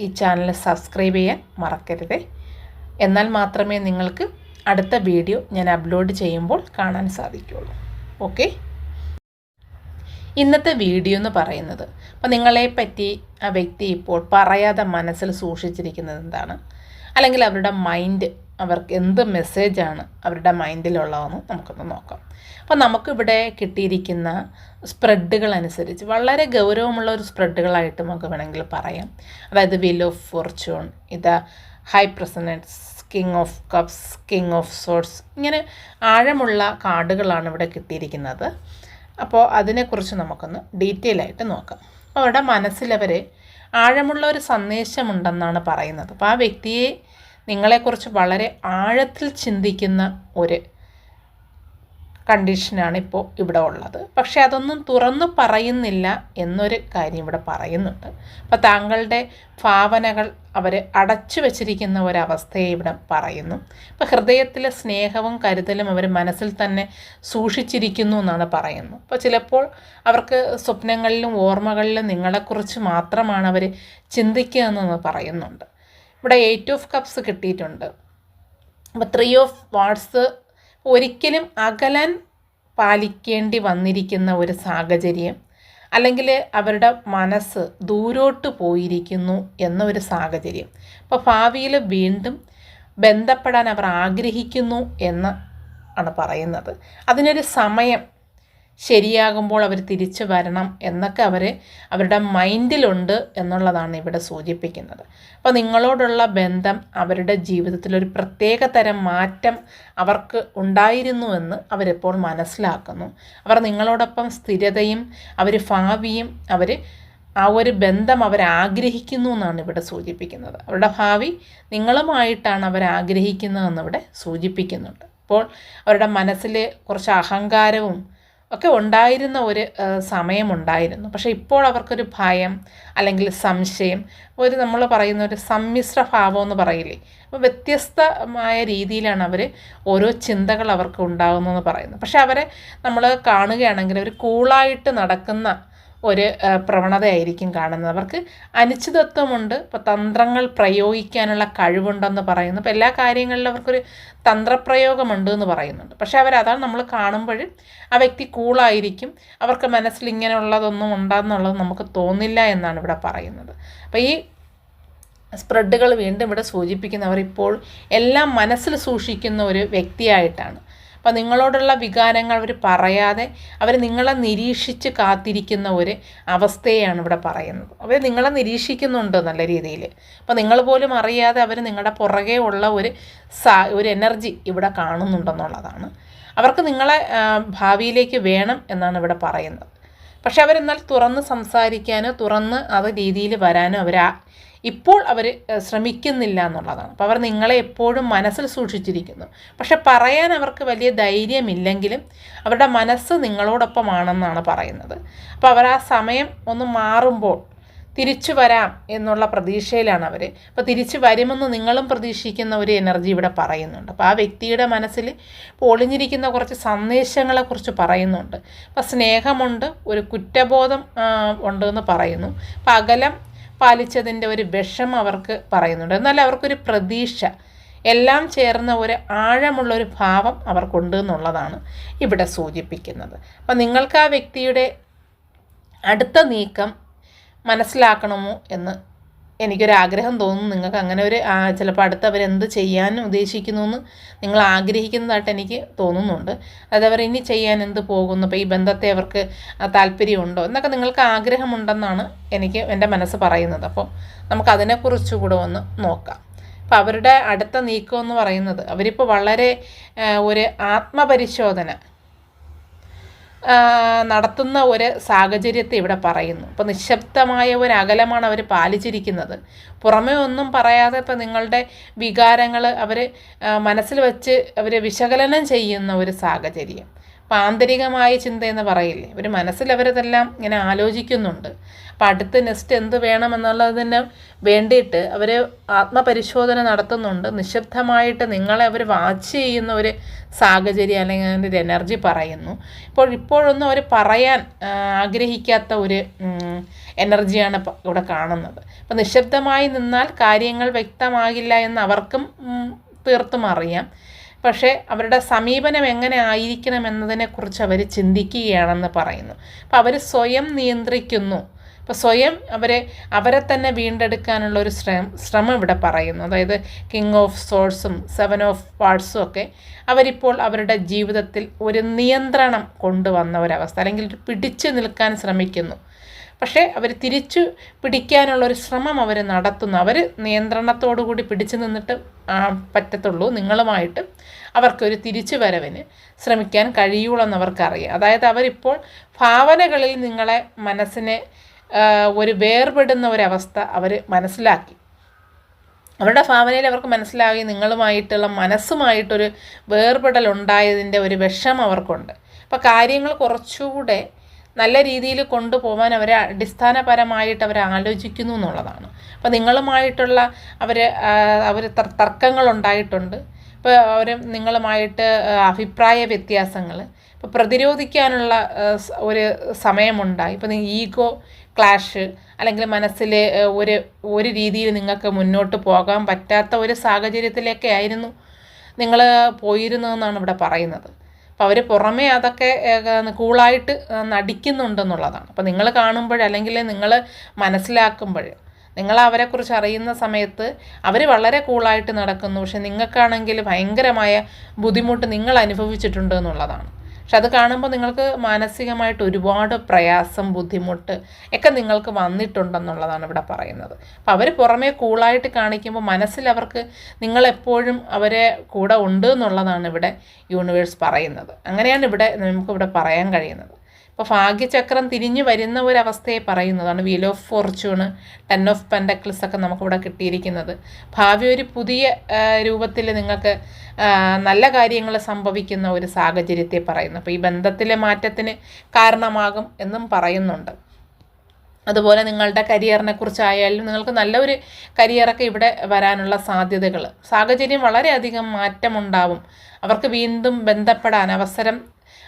ഈ channel subscribe ചെയ്യാൻ മറക്കരുത്. എന്നാൽ മാത്രമേ നിങ്ങൾക്ക് അടുത്ത വീഡിയോ ഞാൻ അപ്ലോഡ് ചെയ്യുമ്പോൾ കാണാൻ സാധിക്കുകയുള്ളൂ. ഓക്കെ ഇന്നത്തെ വീഡിയോ എന്ന് പറയുന്നത് അപ്പോൾ നിങ്ങളെ പറ്റി ആ വ്യക്തി ഇപ്പോൾ പറയാതെ മനസ്സിൽ സൂക്ഷിച്ചിരിക്കുന്നത് എന്താണ്? അല്ലെങ്കിൽ അവരുടെ മൈൻഡ് അവർക്ക് എന്ത് മെസ്സേജാണ് അവരുടെ മൈൻഡിലുള്ളതെന്ന് നമുക്കൊന്ന് നോക്കാം. അപ്പോൾ നമുക്കിവിടെ കിട്ടിയിരിക്കുന്ന സ്പ്രെഡുകൾ അനുസരിച്ച് വളരെ ഗൗരവമുള്ള ഒരു സ്പ്രെഡുകളായിട്ട് നമുക്ക് വേണമെങ്കിൽ പറയാം. അതായത് വിൽ ഓഫ് ഫോർച്യൂൺ ഇത് high priestess king of cups king of swords ഇങ്ങനെ ആഴമുള്ള കാർഡുകളാണ് ഇവിടെ കിട്ടിയിരിക്കുന്നത്. അപ്പോൾ അതിനെക്കുറിച്ച് നമുക്കൊന്ന് ഡീറ്റെയിൽ ആയിട്ട് നോക്കാം. അപ്പോൾ അവരുടെ മനസ്സിലവർ ആഴമുള്ള ഒരു സന്ദേശമുണ്ടെന്നാണ് പറയുന്നത്. അപ്പോൾ ആ വ്യക്തിയെ നിങ്ങളെക്കുറിച്ച് വളരെ ആഴത്തിൽ ചിന്തിക്കുന്ന ഒരു കണ്ടീഷനാണ് ഇപ്പോൾ ഇവിടെ ഉള്ളത്. പക്ഷെ അതൊന്നും തുറന്നു പറയുന്നില്ല എന്നൊരു കാര്യം ഇവിടെ പറയുന്നുണ്ട്. അപ്പോൾ താങ്കളുടെ ഭാവനകൾ അവർ അടച്ചു വച്ചിരിക്കുന്ന ഒരവസ്ഥയെ ഇവിടെ പറയുന്നു. അപ്പോൾ ഹൃദയത്തിലെ സ്നേഹവും കരുതലും അവർ മനസ്സിൽ തന്നെ സൂക്ഷിച്ചിരിക്കുന്നു എന്നാണ് പറയുന്നത് അപ്പോൾ ചിലപ്പോൾ അവർക്ക് സ്വപ്നങ്ങളിലും ഓർമ്മകളിലും നിങ്ങളെക്കുറിച്ച് മാത്രമാണ് അവർ ചിന്തിക്കുക എന്നൊന്ന് പറയുന്നുണ്ട്. ഇവിടെ എയ്റ്റ് ഓഫ് കപ്സ് കിട്ടിയിട്ടുണ്ട്. അപ്പോൾ ത്രീ ഓഫ് വാട്സ് ഒരിക്കലും അകലാൻ പാലിക്കേണ്ടി വന്നിരിക്കുന്ന ഒരു സാഹചര്യം അല്ലെങ്കിൽ അവരുടെ മനസ്സ് ദൂരോട്ട് പോയിരിക്കുന്നു എന്ന ഒരു സാഹചര്യം. അപ്പോൾ ഭാവിയിൽ വീണ്ടും ബന്ധപ്പെടാൻ അവർ ആഗ്രഹിക്കുന്നു എന്ന് ആണ് പറയുന്നത്. അതിനൊരു സമയം ശരിയാകുമ്പോൾ അവർ തിരിച്ചു വരണം എന്നൊക്കെ അവർ അവരുടെ മൈൻഡിലുണ്ട് എന്നുള്ളതാണ് ഇവിടെ സൂചിപ്പിക്കുന്നത്. അപ്പോൾ നിങ്ങളോടുള്ള ബന്ധം അവരുടെ ജീവിതത്തിൽ ഒരു പ്രത്യേക തരം മാറ്റം അവർക്ക് ഉണ്ടായിരുന്നുവെന്ന് അവരെപ്പോൾ മനസ്സിലാക്കുന്നു. അവർ നിങ്ങളോടൊപ്പം സ്ഥിരതയും അവർ ഭാവിയും അവർ ആ ഒരു ബന്ധം അവർ ആഗ്രഹിക്കുന്നു എന്നാണ് ഇവിടെ സൂചിപ്പിക്കുന്നത്. അവരുടെ ഭാവി നിങ്ങളുമായിട്ടാണ് അവർ ആഗ്രഹിക്കുന്നതെന്ന് ഇവിടെ സൂചിപ്പിക്കുന്നുണ്ട്. അപ്പോൾ അവരുടെ മനസ്സിൽ കുറച്ച് അഹങ്കാരവും ഒക്കെ ഉണ്ടായിരുന്ന ഒരു സമയമുണ്ടായിരുന്നു. പക്ഷേ ഇപ്പോൾ അവർക്കൊരു ഭയം അല്ലെങ്കിൽ സംശയം ഒരു നമ്മൾ പറയുന്ന ഒരു സമ്മിശ്ര ഭാവം എന്ന് പറയില്ലേ? അപ്പോൾ വ്യത്യസ്തമായ രീതിയിലാണ് അവർ ഓരോ ചിന്തകൾ അവർക്ക് ഉണ്ടാകുന്നതെന്ന് പറയുന്നത്. പക്ഷേ അവരെ നമ്മൾ കാണുകയാണെങ്കിൽ അവർ കൂളായിട്ട് നടക്കുന്ന ഒരു പ്രവണതയായിരിക്കും കാണുന്നത്. അവർക്ക് അനിശ്ചിതത്വമുണ്ട്. ഇപ്പോൾ തന്ത്രങ്ങൾ പ്രയോഗിക്കാനുള്ള കഴിവുണ്ടെന്ന് പറയുന്നു. ഇപ്പോൾ എല്ലാ കാര്യങ്ങളിലും അവർക്കൊരു തന്ത്രപ്രയോഗമുണ്ട് എന്ന് പറയുന്നുണ്ട്. പക്ഷേ അവരതാണ് നമ്മൾ കാണുമ്പോൾ ആ വ്യക്തി കൂളായിരിക്കും. അവർക്ക് മനസ്സിൽ ഇങ്ങനെയുള്ളതൊന്നും ഉണ്ടാകുന്നുള്ളത് നമുക്ക് തോന്നില്ല എന്നാണ് ഇവിടെ പറയുന്നത്. അപ്പോൾ ഈ സ്പ്രെഡുകൾ വീണ്ടും ഇവിടെ സൂചിപ്പിക്കുന്നവർ ഇപ്പോൾ എല്ലാം മനസ്സിൽ സൂക്ഷിക്കുന്ന ഒരു വ്യക്തിയായിട്ടാണ്. അപ്പോൾ നിങ്ങളോടുള്ള വികാരങ്ങൾ അവർ പറയാതെ അവർ നിങ്ങളെ നിരീക്ഷിച്ച് കാത്തിരിക്കുന്ന ഒരു അവസ്ഥയാണ് ഇവിടെ പറയുന്നത്. അവർ നിങ്ങളെ നിരീക്ഷിക്കുന്നുണ്ട് നല്ല രീതിയിൽ അപ്പോൾ നിങ്ങൾ പോലും അറിയാതെ അവർ നിങ്ങളുടെ പുറകെ ഉള്ള ഒരു സാ ഒരു എനർജി ഇവിടെ കാണുന്നുണ്ടെന്നുള്ളതാണ്. അവർക്ക് നിങ്ങളെ ഭാവിയിലേക്ക് വേണം എന്നാണ് ഇവിടെ പറയുന്നത്. പക്ഷെ അവരെന്നാൽ തുറന്ന് സംസാരിക്കാനോ തുറന്ന് അത് രീതിയിൽ വരാനോ അവർ ഇപ്പോൾ അവർ ശ്രമിക്കുന്നില്ല എന്നുള്ളതാണ്. അപ്പോൾ അവർ നിങ്ങളെ എപ്പോഴും മനസ്സിൽ സൂക്ഷിച്ചിരിക്കുന്നു. പക്ഷെ പറയാൻ അവർക്ക് വലിയ ധൈര്യമില്ലെങ്കിലും അവരുടെ മനസ്സ് നിങ്ങളോടൊപ്പമാണെന്നാണ് പറയുന്നത്. അപ്പോൾ അവർ ആ സമയം ഒന്ന് മാറുമ്പോൾ തിരിച്ചു വരാം എന്നുള്ള പ്രതീക്ഷയിലാണ് അവർ അപ്പോൾ തിരിച്ചു വരുമെന്ന് നിങ്ങളും പ്രതീക്ഷിക്കുന്ന ഒരു എനർജി ഇവിടെ പറയുന്നുണ്ട്. അപ്പോൾ ആ വ്യക്തിയുടെ മനസ്സിൽ ഇപ്പോൾ ഒളിഞ്ഞിരിക്കുന്ന കുറച്ച് സന്ദേശങ്ങളെക്കുറിച്ച് പറയുന്നുണ്ട്. അപ്പോൾ സ്നേഹമുണ്ട് ഒരു കുറ്റബോധം ഉണ്ടെന്ന് പറയുന്നു. അപ്പോൾ അകലം പാലിച്ചതിന്റെ ഒരു വിഷം അവർക്ക് പറയുന്നുണ്ട്. എന്നാൽ അവർക്കൊരു പ്രതീക്ഷ എല്ലാം ചേർന്ന ഒരു ആഴമുള്ള ഒരു ഭാവം അവർക്കുണ്ട് എന്നുള്ളതാണ് ഇവിടെ സൂചിപ്പിക്കുന്നത്. അപ്പം നിങ്ങൾക്ക് ആ വ്യക്തിയുടെ അടുത്ത നീക്കം മനസ്സിലാക്കണമോ എന്ന് എനിക്കൊരാഗ്രഹം തോന്നുന്നു. നിങ്ങൾക്ക് അങ്ങനെ ഒരു ചിലപ്പോൾ അടുത്ത് അവരെന്ത് ചെയ്യാൻ ഉദ്ദേശിക്കുന്നു എന്ന് നിങ്ങൾ ആഗ്രഹിക്കുന്നതായിട്ട് എനിക്ക് തോന്നുന്നുണ്ട്. അത് അവർ ഇനി ചെയ്യാൻ എന്ത് പോകുന്നു? അപ്പോൾ ഈ ബന്ധത്തെ അവർക്ക് താല്പര്യമുണ്ടോ? എന്നൊക്കെ നിങ്ങൾക്ക് ആഗ്രഹമുണ്ടെന്നാണ് എനിക്ക് എന്റെ മനസ്സ് പറയുന്നത്. അപ്പോൾ നമുക്ക് അതിനെക്കുറിച്ച് കൂടെ ഒന്ന് നോക്കാം. അപ്പോൾ അവരുടെ അടുത്ത നീക്കം എന്ന് പറയുന്നത് അവരിപ്പോൾ വളരെ ഒരു ആത്മപരിശോധന നടത്തുന്ന ഒരു സാഹചര്യത്തെ ഇവിടെ പറയുന്നു. അപ്പോൾ നിശബ്ദമായ ഒരു അകലമാണ് അവർ പാലിച്ചിരിക്കുന്നത്. പുറമേ ഒന്നും പറയാതെ ഇപ്പം നിങ്ങളുടെ വികാരങ്ങൾ അവർ മനസ്സിൽ വച്ച് അവർ വിശകലനം ചെയ്യുന്ന ഒരു സാഹചര്യം. അപ്പം ആന്തരികമായ ചിന്തയെന്ന് പറയില്ലേ? ഒരു മനസ്സിൽ അവരതെല്ലാം ഇങ്ങനെ ആലോചിക്കുന്നുണ്ട്. അപ്പം അടുത്ത് നെക്സ്റ്റ് എന്ത് വേണമെന്നുള്ളതിന് വേണ്ടിയിട്ട് അവർ ആത്മപരിശോധന നടത്തുന്നുണ്ട്. നിശബ്ദമായിട്ട് നിങ്ങളെ അവർ വാച്ച് ചെയ്യുന്ന ഒരു സാഹചര്യം അല്ലെങ്കിൽ ഒരു എനർജി പറയുന്നു. ഇപ്പോൾ ഇപ്പോഴൊന്നും അവർ പറയാൻ ആഗ്രഹിക്കാത്ത ഒരു എനർജിയാണ് ഇവിടെ കാണുന്നത്. അപ്പം നിശബ്ദമായി നിന്നാൽ കാര്യങ്ങൾ വ്യക്തമാകില്ല എന്ന് അവർക്കും തീർത്തും അറിയാം. പക്ഷേ അവരുടെ സമീപനം എങ്ങനെ ആയിരിക്കണം എന്നതിനെക്കുറിച്ച് അവർ ചിന്തിക്കുകയാണെന്ന് പറയുന്നു. അപ്പോൾ അവർ സ്വയം നിയന്ത്രിക്കുന്നു. അപ്പോൾ സ്വയം അവരെ അവരെ തന്നെ വീണ്ടെടുക്കാനുള്ള ഒരു ശ്രമം ശ്രമം ഇവിടെ പറയുന്നു. അതായത് കിങ് ഓഫ് സോഴ്സും സെവൻ ഓഫ് വാർഡ്സും ഒക്കെ അവരിപ്പോൾ അവരുടെ ജീവിതത്തിൽ ഒരു നിയന്ത്രണം കൊണ്ടുവന്ന ഒരവസ്ഥ അല്ലെങ്കിൽ പിടിച്ചു നിൽക്കാൻ ശ്രമിക്കുന്നു. പക്ഷേ അവർ തിരിച്ചു പിടിക്കാനുള്ള ഒരു ശ്രമം അവർ നടത്തുന്നു. അവർ നിയന്ത്രണത്തോടു കൂടി പിടിച്ചു നിന്നിട്ട് പറ്റത്തുള്ളൂ. നിങ്ങളുമായിട്ട് അവർക്കൊരു തിരിച്ചു വരവിന് ശ്രമിക്കാൻ കഴിയുള്ളൂ അവർക്കറിയാം അതായത് അവരിപ്പോൾ ഭാവനകളിൽ നിങ്ങളെ മനസ്സിനെ ഒരു വേർപെടുന്ന ഒരവസ്ഥ അവർ മനസ്സിലാക്കി. അവരുടെ ഭാവനയിൽ അവർക്ക് മനസ്സിലാകി നിങ്ങളുമായിട്ടുള്ള മനസ്സുമായിട്ടൊരു വേർപെടൽ ഉണ്ടായതിന്റെ ഒരു വിഷം അവർക്കുണ്ട്. അപ്പോൾ കാര്യങ്ങൾ കുറച്ചുകൂടെ നല്ല രീതിയിൽ കൊണ്ടുപോകാൻ അവരെ അടിസ്ഥാനപരമായിട്ട് അവർ ആലോചിക്കുന്നു എന്നുള്ളതാണ്. അപ്പോൾ നിങ്ങളുമായിട്ടുള്ള അവർ അവർ തർക്കങ്ങളുണ്ടായിട്ടുണ്ട്. ഇപ്പോൾ അവർ നിങ്ങളുമായിട്ട് അഭിപ്രായ വ്യത്യാസങ്ങൾ. ഇപ്പോൾ പ്രതിരോധിക്കാനുള്ള ഒരു സമയമുണ്ടായി. ഇപ്പോൾ ഈഗോ ക്ലാഷ് അല്ലെങ്കിൽ മനസ്സിൽ ഒരു ഒരു രീതിയിൽ നിങ്ങൾക്ക് മുന്നോട്ട് പോകാൻ പറ്റാത്ത ഒരു സാഹചര്യത്തിലേക്ക് ആയിരുന്നു നിങ്ങൾ പോയിരുന്നതെന്നാണ് ഇവിടെ പറയുന്നത്. അപ്പോൾ അവർ പുറമേ അതൊക്കെ കൂളായിട്ട് നടിക്കുന്നുണ്ടെന്നുള്ളതാണ്. അപ്പോൾ നിങ്ങൾ കാണുമ്പോൾ അല്ലെങ്കിൽ നിങ്ങൾ മനസ്സിലാക്കുമ്പോൾ നിങ്ങൾ അവരെക്കുറിച്ച് അറിയുന്ന സമയത്ത് അവർ വളരെ കൂളായിട്ട് നടക്കുന്നു. പക്ഷെ നിങ്ങൾക്കാണെങ്കിൽ ഭയങ്കരമായ ബുദ്ധിമുട്ട് നിങ്ങൾ അനുഭവിച്ചിട്ടുണ്ട് എന്നുള്ളതാണ്. പക്ഷെ അത് കാണുമ്പോൾ നിങ്ങൾക്ക് മാനസികമായിട്ട് ഒരുപാട് പ്രയാസം ബുദ്ധിമുട്ട് ഒക്കെ നിങ്ങൾക്ക് വന്നിട്ടുണ്ടെന്നുള്ളതാണ് ഇവിടെ പറയുന്നത്. അപ്പോൾ അവർ പുറമേ കൂളായിട്ട് കാണിക്കുമ്പോൾ മനസ്സിൽ അവർക്ക് നിങ്ങളെപ്പോഴും അവരെ കൂടെ ഉണ്ട് എന്നുള്ളതാണ് ഇവിടെ യൂണിവേഴ്സ് പറയുന്നത്. അങ്ങനെയാണ് ഇവിടെ നമുക്കിവിടെ പറയാൻ കഴിയുന്നത്. ഇപ്പോൾ ഭാഗ്യചക്രം തിരിഞ്ഞു വരുന്ന ഒരവസ്ഥയെ പറയുന്നതാണ് wheel of fortune ten of pentacles ഒക്കെ നമുക്കിവിടെ കിട്ടിയിരിക്കുന്നത്. ഭാവി ഒരു പുതിയ രൂപത്തിൽ നിങ്ങൾക്ക് നല്ല കാര്യങ്ങൾ സംഭവിക്കുന്ന ഒരു സാഹചര്യത്തെ പറയുന്നു. അപ്പോൾ ഈ ബന്ധത്തിലെ മാറ്റത്തിന് കാരണമാകും എന്നും പറയുന്നുണ്ട്. അതുപോലെ നിങ്ങളുടെ കരിയറിനെ കുറിച്ചായാലും നിങ്ങൾക്ക് നല്ലൊരു കരിയറൊക്കെ ഇവിടെ വരാനുള്ള സാധ്യതകൾ സാഹചര്യം വളരെയധികം മാറ്റമുണ്ടാവും. അവർക്ക് വീണ്ടും ബന്ധപ്പെടാൻ അവസരം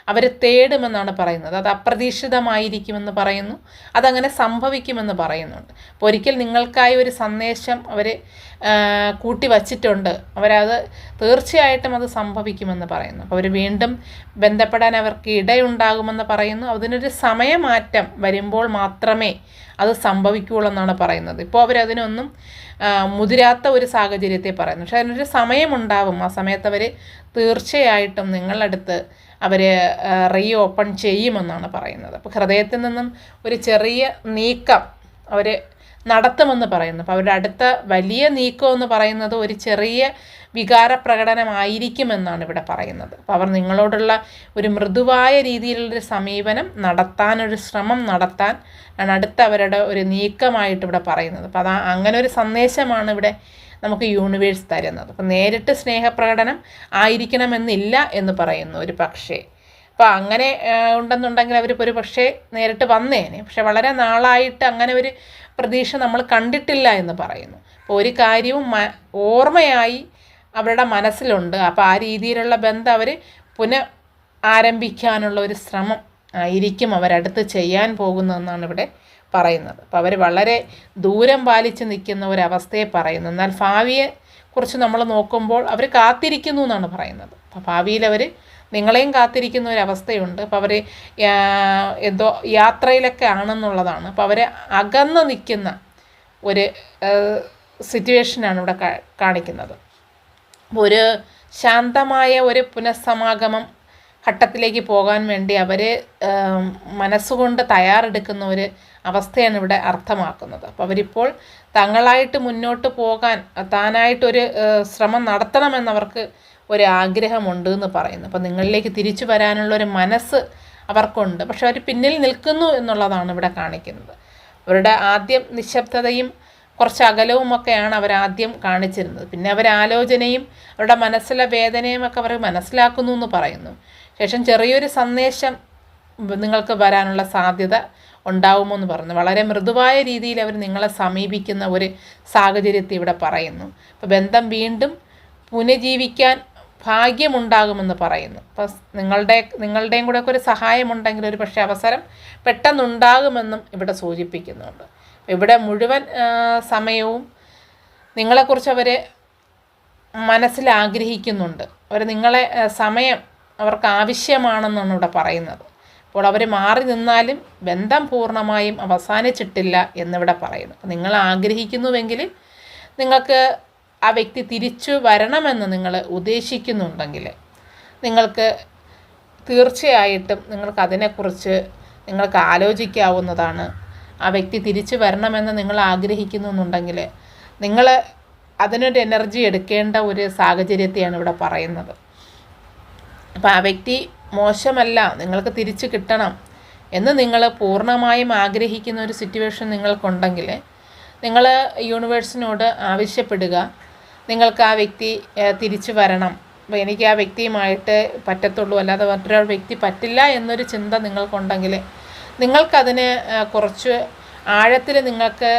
അവർ തേടുമെന്നാണ് പറയുന്നത്. അത് അപ്രതീക്ഷിതമായിരിക്കുമെന്ന് പറയുന്നു. അതങ്ങനെ സംഭവിക്കുമെന്ന് പറയുന്നുണ്ട്. അപ്പോൾ ഒരിക്കൽ നിങ്ങൾക്കായി ഒരു സന്ദേശം അവർ കൂട്ടി വച്ചിട്ടുണ്ട് അവരത് തീർച്ചയായിട്ടും അത് സംഭവിക്കുമെന്ന് പറയുന്നു. അപ്പോൾ അവർ വീണ്ടും ബന്ധപ്പെടാൻ അവർക്ക് ഇടയുണ്ടാകുമെന്ന് പറയുന്നു. അതിനൊരു സമയമാറ്റം വരുമ്പോൾ മാത്രമേ അത് സംഭവിക്കുകയുള്ളൂ എന്നാണ് പറയുന്നത്. ഇപ്പോൾ അവരതിനൊന്നും മുതിരാത്ത ഒരു സാഹചര്യത്തെ പറയുന്നു. പക്ഷേ അതിനൊരു സമയമുണ്ടാവും. ആ സമയത്ത് അവർ തീർച്ചയായിട്ടും നിങ്ങളടുത്ത് അവർ റീ ഓപ്പൺ ചെയ്യുമെന്നാണ് പറയുന്നത്. അപ്പോൾ ഹൃദയത്തിൽ നിന്നും ഒരു ചെറിയ നീക്കം അവർ നടത്തുമെന്ന് പറയുന്നു. അപ്പോൾ അവരുടെ അടുത്ത വലിയ നീക്കം എന്ന് പറയുന്നത് ഒരു ചെറിയ വികാര പ്രകടനമായിരിക്കുമെന്നാണ് ഇവിടെ പറയുന്നത്. അപ്പോൾ അവർ നിങ്ങളോടുള്ള ഒരു മൃദുവായ രീതിയിലുള്ളൊരു സമീപനം നടത്താനൊരു ശ്രമം നടത്താൻ ആണ് അടുത്ത അവരുടെ ഒരു നീക്കമായിട്ട് ഇവിടെ പറയുന്നത്. അപ്പോൾ അതാ അങ്ങനെ ഒരു സന്ദേശമാണ് ഇവിടെ നമുക്ക് യൂണിവേഴ്സ് തരുന്നത്. അപ്പം നേരിട്ട് സ്നേഹപ്രകടനം ആയിരിക്കണമെന്നില്ല എന്ന് പറയുന്നു ഒരു പക്ഷേ. അപ്പോൾ അങ്ങനെ ഉണ്ടെന്നുണ്ടെങ്കിൽ അവർ ഒരു പക്ഷേ നേരിട്ട് വന്നേനെ. പക്ഷെ വളരെ നാളായിട്ട് അങ്ങനെ ഒരു പ്രതീക്ഷ നമ്മൾ കണ്ടിട്ടില്ല എന്ന് പറയുന്നു. അപ്പോൾ ഒരു കാര്യവും ഓർമ്മയായി അവരുടെ മനസ്സിലുണ്ട്. അപ്പോൾ ആ രീതിയിലുള്ള ബന്ധം അവർ പുനഃ ആരംഭിക്കാനുള്ള ഒരു ശ്രമം ആയിരിക്കും അവരടുത്ത് ചെയ്യാൻ പോകുന്നതെന്നാണ് ഇവിടെ പറയുന്നത്. അപ്പോൾ അവർ വളരെ ദൂരം പാലിച്ച് നിൽക്കുന്ന ഒരവസ്ഥയെ പറയുന്നു. എന്നാൽ ഭാവിയെ കുറിച്ച് നമ്മൾ നോക്കുമ്പോൾ അവർ കാത്തിരിക്കുന്നു എന്നാണ് പറയുന്നത്. അപ്പോൾ ഭാവിയിൽ അവർ നിങ്ങളെയും കാത്തിരിക്കുന്ന ഒരവസ്ഥയുണ്ട് അപ്പോൾ അവർ എന്തോ യാത്രയിലൊക്കെ ആണെന്നുള്ളതാണ്. അപ്പോൾ അവരെ അകന്ന് നിൽക്കുന്ന ഒരു സിറ്റുവേഷനാണ് ഇവിടെ കാണിക്കുന്നത്. ഒരു ശാന്തമായ ഒരു പുനഃസമാഗമം ഘട്ടത്തിലേക്ക് പോകാൻ വേണ്ടി അവർ മനസ്സുകൊണ്ട് തയ്യാറെടുക്കുന്ന ഒരു അവസ്ഥയാണ് ഇവിടെ അർത്ഥമാക്കുന്നത്. അപ്പോൾ അവരിപ്പോൾ തങ്ങളായിട്ട് മുന്നോട്ട് പോകാൻ താനായിട്ടൊരു ശ്രമം നടത്തണമെന്നവർക്ക് ഒരു ആഗ്രഹമുണ്ട് എന്ന് പറയുന്നു. അപ്പോൾ നിങ്ങളിലേക്ക് തിരിച്ചു വരാനുള്ള ഒരു മനസ്സ് അവർക്കുണ്ട്. പക്ഷെ അവർ പിന്നിൽ നിൽക്കുന്നു എന്നുള്ളതാണ് ഇവിടെ കാണിക്കുന്നത്. അവരുടെ ആദ്യം നിശബ്ദതയും കുറച്ച് അകലവും ഒക്കെയാണ് അവർ ആദ്യം കാണിച്ചിരുന്നത്. പിന്നെ അവർ ആലോചനയും അവരുടെ മനസ്സിലെ വേദനയും ഒക്കെ അവർ മനസ്സിലാക്കുന്നു എന്ന് പറയുന്നു. ശേഷം ചെറിയൊരു സന്ദേശം നിങ്ങൾക്ക് വരാനുള്ള സാധ്യത ഉണ്ടാവുമോ എന്ന് പറഞ്ഞു. വളരെ മൃദുവായ രീതിയിൽ അവർ നിങ്ങളെ സമീപിക്കുന്ന ഒരു സാഹചര്യത്തെ ഇവിടെ പറയുന്നു. അപ്പോൾ ബന്ധം വീണ്ടും പുനഃജീവിക്കാൻ ഭാഗ്യമുണ്ടാകുമെന്ന് പറയുന്നു. അപ്പോൾ നിങ്ങളുടെ നിങ്ങളുടെയും കൂടെ ഒക്കെ ഒരു സഹായമുണ്ടെങ്കിൽ ഒരു പക്ഷേ അവസരം പെട്ടെന്നുണ്ടാകുമെന്നും ഇവിടെ സൂചിപ്പിക്കുന്നുണ്ട്. ഇവിടെ മുഴുവൻ സമയവും നിങ്ങളെക്കുറിച്ച് അവർ മനസ്സിൽ ആഗ്രഹിക്കുന്നുണ്ട്. അവർ നിങ്ങളെ സമയം അവർക്ക് ആവശ്യമാണെന്നാണ് ഇവിടെ പറയുന്നത്. അപ്പോൾ അവർ മാറി നിന്നാലും ബന്ധം പൂർണമായും അവസാനിച്ചിട്ടില്ല എന്നിവിടെ പറയുന്നു. നിങ്ങൾ ആഗ്രഹിക്കുന്നുവെങ്കിൽ നിങ്ങൾക്ക് ആ വ്യക്തി തിരിച്ചു വരണമെന്ന് നിങ്ങൾ ഉദ്ദേശിക്കുന്നുണ്ടെങ്കിൽ നിങ്ങൾക്ക് തീർച്ചയായിട്ടും നിങ്ങൾക്ക് അതിനെക്കുറിച്ച് നിങ്ങൾക്ക് ആലോചിക്കാവുന്നതാണ്. ആ വ്യക്തി തിരിച്ചു വരണമെന്ന് നിങ്ങൾ ആഗ്രഹിക്കുന്നുണ്ടെങ്കിൽ നിങ്ങൾ അതിനൊരു എനർജി എടുക്കേണ്ട ഒരു സാഹചര്യത്തെയാണ് ഇവിടെ പറയുന്നത്. അപ്പോൾ ആ വ്യക്തി മോശമല്ല. നിങ്ങൾക്ക് തിരിച്ചു കിട്ടണം. എന്ന് നിങ്ങൾ പൂർണമായും ആഗ്രഹിക്കുന്ന ഒരു സിറ്റുവേഷൻ നിങ്ങൾക്കുണ്ടെങ്കിൽ നിങ്ങൾ യൂണിവേഴ്സിനോട് ആവശ്യപ്പെടുക. നിങ്ങൾക്ക് ആ വ്യക്തി തിരിച്ചു വരണം. അപ്പോൾ എനിക്ക് ആ വ്യക്തിയുമായിട്ട് പറ്റത്തുള്ളൂ. അല്ലാതെ മറ്റൊരാൾ വ്യക്തി പറ്റില്ല എന്നൊരു ചിന്ത നിങ്ങൾക്കുണ്ടെങ്കിൽ നിങ്ങൾക്കതിന് കുറച്ച് ആഴത്തിൽ നിങ്ങൾക്ക്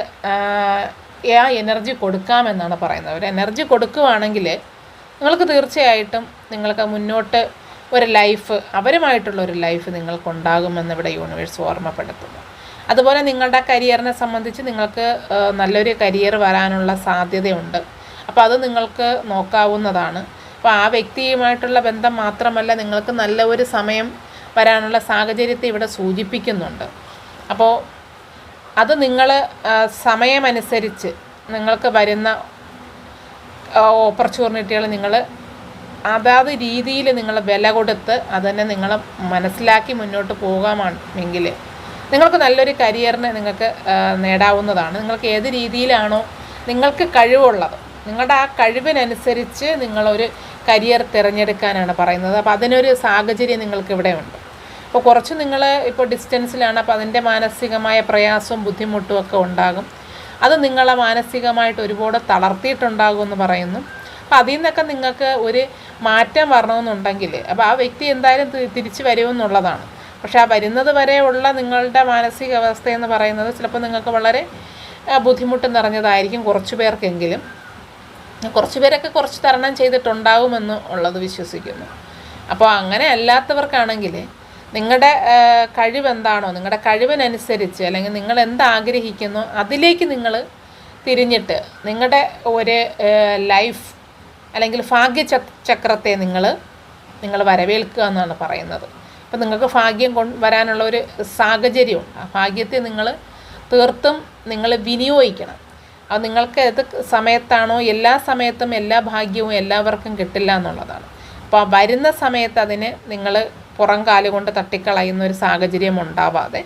ആ എനർജി കൊടുക്കാമെന്നാണ് പറയുന്നത്. ഒരു എനർജി കൊടുക്കുകയാണെങ്കിൽ നിങ്ങൾക്ക് തീർച്ചയായിട്ടും നിങ്ങൾക്ക് മുന്നോട്ട് ഒരു ലൈഫ് അവരുമായിട്ടുള്ള ഒരു ലൈഫ് നിങ്ങൾക്കുണ്ടാകുമെന്ന് ഇവിടെ യൂണിവേഴ്സ് ഓർമ്മപ്പെടുത്തുന്നു. അതുപോലെ നിങ്ങളുടെ കരിയറിനെ സംബന്ധിച്ച് നിങ്ങൾക്ക് നല്ലൊരു കരിയർ വരാനുള്ള സാധ്യതയുണ്ട്. അപ്പോൾ അത് നിങ്ങൾക്ക് നോക്കാവുന്നതാണ്. അപ്പോൾ ആ വ്യക്തിയുമായിട്ടുള്ള ബന്ധം മാത്രമല്ല നിങ്ങൾക്ക് നല്ല ഒരു സമയം വരാനുള്ള സാഹചര്യത്തെ ഇവിടെ സൂചിപ്പിക്കുന്നുണ്ട്. അപ്പോൾ അത് നിങ്ങൾ സമയമനുസരിച്ച് നിങ്ങൾക്ക് വരുന്ന ഓപ്പർച്യൂണിറ്റികൾ നിങ്ങൾ അതാത് രീതിയിൽ നിങ്ങൾ വില കൊടുത്ത് അതിനെ നിങ്ങൾ മനസ്സിലാക്കി മുന്നോട്ട് പോകാമെങ്കിൽ നിങ്ങൾക്ക് നല്ലൊരു കരിയറിനെ നിങ്ങൾക്ക് നേടാവുന്നതാണ്. നിങ്ങൾക്ക് ഏത് രീതിയിലാണോ നിങ്ങൾക്ക് കഴിവുള്ളത്. നിങ്ങളുടെ ആ കഴിവിനനുസരിച്ച് നിങ്ങളൊരു കരിയർ തിരഞ്ഞെടുക്കാനാണ് പറയുന്നത്. അപ്പോൾ അതിനൊരു സാഹചര്യം നിങ്ങൾക്ക് ഇവിടെ ഉണ്ട് അപ്പോൾ കുറച്ച് നിങ്ങൾ ഇപ്പോൾ ഡിസ്റ്റൻസിലാണ് അപ്പോൾ അതിന്റെ മാനസികമായ പ്രയാസവും ബുദ്ധിമുട്ടും ഒക്കെ ഉണ്ടാകും. അത് നിങ്ങളെ മാനസികമായിട്ട് ഒരുപാട് തളർത്തിയിട്ടുണ്ടാകുമെന്ന് പറയുന്നു. അപ്പോൾ അതിൽ നിന്നൊക്കെ നിങ്ങൾക്ക് ഒരു മാറ്റം വരണമെന്നുണ്ടെങ്കിൽ അപ്പോൾ ആ വ്യക്തി എന്തായാലും തിരിച്ചു വരുമെന്നുള്ളതാണ് പക്ഷെ ആ വരുന്നത് വരെയുള്ള നിങ്ങളുടെ മാനസികാവസ്ഥ എന്ന് പറയുന്നത് ചിലപ്പോൾ നിങ്ങൾക്ക് വളരെ ബുദ്ധിമുട്ട് നിറഞ്ഞതായിരിക്കും കുറച്ച് പേർക്കെങ്കിലും. കുറച്ച് പേരൊക്കെ കുറച്ച് തരണം ചെയ്തിട്ടുണ്ടാവുമെന്ന് ഉള്ളത് വിശ്വസിക്കുന്നു. അപ്പോൾ അങ്ങനെ അല്ലാത്തവർക്കാണെങ്കിൽ നിങ്ങളുടെ കഴിവെന്താണോ നിങ്ങളുടെ കഴിവിനനുസരിച്ച് അല്ലെങ്കിൽ നിങ്ങൾ എന്താഗ്രഹിക്കുന്നു അതിലേക്ക് നിങ്ങൾ തിരിഞ്ഞിട്ട് നിങ്ങളുടെ ഒരു ലൈഫ് അല്ലെങ്കിൽ ഭാഗ്യ ചക്രത്തെ നിങ്ങൾ നിങ്ങൾ വരവേൽക്കുക എന്നാണ് പറയുന്നത്. അപ്പം നിങ്ങൾക്ക് ഭാഗ്യം കൊണ്ട് വരാനുള്ള ഒരു സാഹചര്യമുണ്ട്. ആ ഭാഗ്യത്തെ നിങ്ങൾ തീർത്തും നിങ്ങൾ വിനിയോഗിക്കണം. അത് നിങ്ങൾക്ക് ഏത് സമയത്താണോ എല്ലാ സമയത്തും എല്ലാ ഭാഗ്യവും എല്ലാവർക്കും കിട്ടില്ല എന്നുള്ളതാണ്. അപ്പോൾ ആ വരുന്ന സമയത്ത് അതിന് നിങ്ങൾ പുറം കാലുകൊണ്ട് തട്ടിക്കളയുന്ന ഒരു സാഹചര്യം ഉണ്ടാവാതെ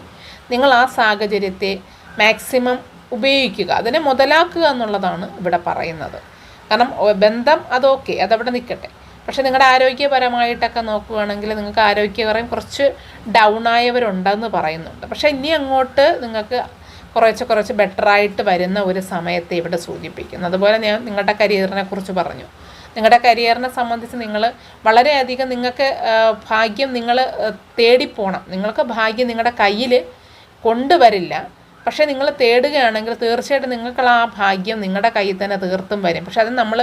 നിങ്ങൾ ആ സാഹചര്യത്തെ മാക്സിമം ഉപയോഗിക്കുക. അതിനെ മുതലാക്കുക എന്നുള്ളതാണ് ഇവിടെ പറയുന്നത്. കാരണം ബന്ധം അതൊക്കെ അതവിടെ നിൽക്കട്ടെ പക്ഷെ നിങ്ങളുടെ ആരോഗ്യപരമായിട്ടൊക്കെ നോക്കുകയാണെങ്കിൽ നിങ്ങൾക്ക് ആരോഗ്യപരം കുറച്ച് ഡൗൺ ആയവരുണ്ടെന്ന് പറയുന്നുണ്ട്. പക്ഷേ ഇനി അങ്ങോട്ട് നിങ്ങൾക്ക് കുറച്ച് കുറച്ച് ബെറ്ററായിട്ട് വരുന്ന ഒരു സമയത്തെ ഇവിടെ സൂചിപ്പിക്കുന്നു. അതുപോലെ ഞാൻ നിങ്ങളുടെ കരിയറിനെ കുറിച്ച് പറഞ്ഞു. നിങ്ങളുടെ കരിയറിനെ സംബന്ധിച്ച് നിങ്ങൾ വളരെയധികം നിങ്ങൾക്ക് ഭാഗ്യം നിങ്ങൾ തേടിപ്പോണം. നിങ്ങൾക്ക് ഭാഗ്യം നിങ്ങളുടെ കയ്യിൽ കൊണ്ടുവരില്ല. പക്ഷേ നിങ്ങൾ തേടുകയാണെങ്കിൽ തീർച്ചയായിട്ടും നിങ്ങൾക്കുള്ള ആ ഭാഗ്യം നിങ്ങളുടെ കയ്യിൽ തന്നെ തീർത്തും വരും. പക്ഷെ അത് നമ്മൾ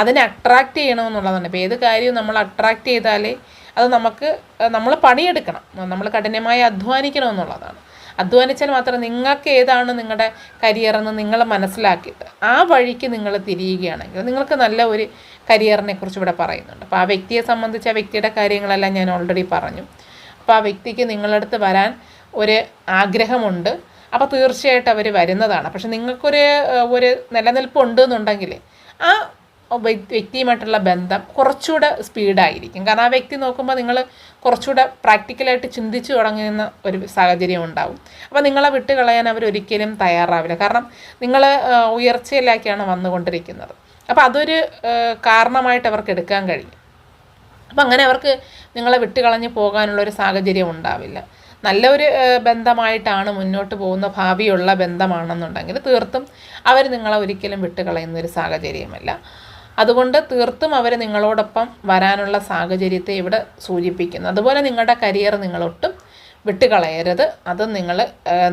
അതിനെ അട്രാക്റ്റ് ചെയ്യണമെന്നുള്ളതാണ് ഇപ്പോൾ ഏത് കാര്യവും നമ്മൾ അട്രാക്റ്റ് ചെയ്താലേ അത് നമുക്ക് നമ്മൾ പണിയെടുക്കണം. നമ്മൾ കഠിനമായി അധ്വാനിക്കണമെന്നുള്ളതാണ്. അധ്വാനിച്ചാൽ മാത്രം നിങ്ങൾക്ക് ഏതാണ് നിങ്ങളുടെ കരിയർ എന്ന് നിങ്ങൾ മനസ്സിലാക്കിയിട്ട് ആ വഴിക്ക് നിങ്ങൾ തിരിയുകയാണെങ്കിൽ നിങ്ങൾക്ക് നല്ല ഒരു കരിയറിനെ കുറിച്ച് ഇവിടെ പറയുന്നുണ്ട്. അപ്പോൾ ആ വ്യക്തിയെ സംബന്ധിച്ച് ആ വ്യക്തിയുടെ കാര്യങ്ങളെല്ലാം ഞാൻ ഓൾറെഡി പറഞ്ഞു. അപ്പോൾ ആ വ്യക്തിക്ക് നിങ്ങളടുത്ത് വരാൻ ഒരു ആഗ്രഹമുണ്ട്. അപ്പോൾ തീർച്ചയായിട്ടും അവർ വരുന്നതാണ്. പക്ഷെ നിങ്ങൾക്കൊരു ഒരു നിലനിൽപ്പുണ്ട് എന്നുണ്ടെങ്കിൽ ആ വ്യക്തിയുമായിട്ടുള്ള ബന്ധം കുറച്ചുകൂടെ സ്പീഡായിരിക്കും. കാരണം ആ വ്യക്തി നോക്കുമ്പോൾ നിങ്ങൾ കുറച്ചുകൂടെ പ്രാക്ടിക്കലായിട്ട് ചിന്തിച്ചു തുടങ്ങുന്ന ഒരു സാഹചര്യം ഉണ്ടാവും. അപ്പോൾ നിങ്ങളെ വിട്ട് കളയാൻ അവർ ഒരിക്കലും തയ്യാറാവില്ല. കാരണം നിങ്ങൾ ഉയർച്ചയിലേക്കാണ് വന്നുകൊണ്ടിരിക്കുന്നത്. അപ്പോൾ അതൊരു കാരണമായിട്ട് അവർക്ക് എടുക്കാൻ കഴിയും. അപ്പം അങ്ങനെ അവർക്ക് നിങ്ങളെ വിട്ടുകളഞ്ഞ് പോകാനുള്ളൊരു സാഹചര്യം ഉണ്ടാവില്ല. നല്ലൊരു ബന്ധമായിട്ടാണ് മുന്നോട്ട് പോകുന്ന ഭാവിയുള്ള ബന്ധമാണെന്നുണ്ടെങ്കിൽ തീർത്തും അവർ നിങ്ങളെ ഒരിക്കലും വിട്ടുകളയുന്ന ഒരു സാഹചര്യമല്ല. അതുകൊണ്ട് തീർത്തും അവർ നിങ്ങളോടൊപ്പം വരാനുള്ള സാഹചര്യത്തെ ഇവിടെ സൂചിപ്പിക്കുന്നു. അതുപോലെ നിങ്ങളുടെ കരിയർ നിങ്ങളൊട്ടും വിട്ടുകളയരുത്. അത് നിങ്ങൾ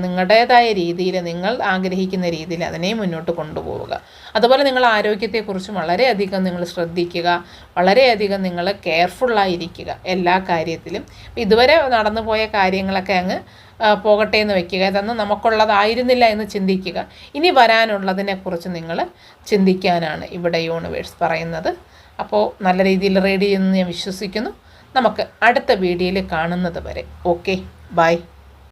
നിങ്ങളുടേതായ രീതിയിൽ നിങ്ങൾ ആഗ്രഹിക്കുന്ന രീതിയിൽ അതിനെ മുന്നോട്ട് കൊണ്ടുപോവുക. അതുപോലെ നിങ്ങൾ ആരോഗ്യത്തെക്കുറിച്ചും വളരെയധികം നിങ്ങൾ ശ്രദ്ധിക്കുക. വളരെയധികം നിങ്ങൾ കെയർഫുള്ളായിരിക്കുക എല്ലാ കാര്യത്തിലും. ഇതുവരെ നടന്നു പോയ കാര്യങ്ങളൊക്കെ അങ്ങ് പോകട്ടെ എന്ന് വെക്കുക. ഇതൊന്നും നമുക്കുള്ളതായിരുന്നില്ല എന്ന് ചിന്തിക്കുക. ഇനി വരാനുള്ളതിനെക്കുറിച്ച് നിങ്ങൾ ചിന്തിക്കാനാണ് ഇവിടെ യൂണിവേഴ്സ് പറയുന്നത്. അപ്പോൾ നല്ല രീതിയിൽ റീഡ് ചെയ്യുമെന്ന് ഞാൻ വിശ്വസിക്കുന്നു. നമുക്ക് അടുത്ത വീഡിയോയിൽ കാണുന്നത് വരെ. Okay Bye.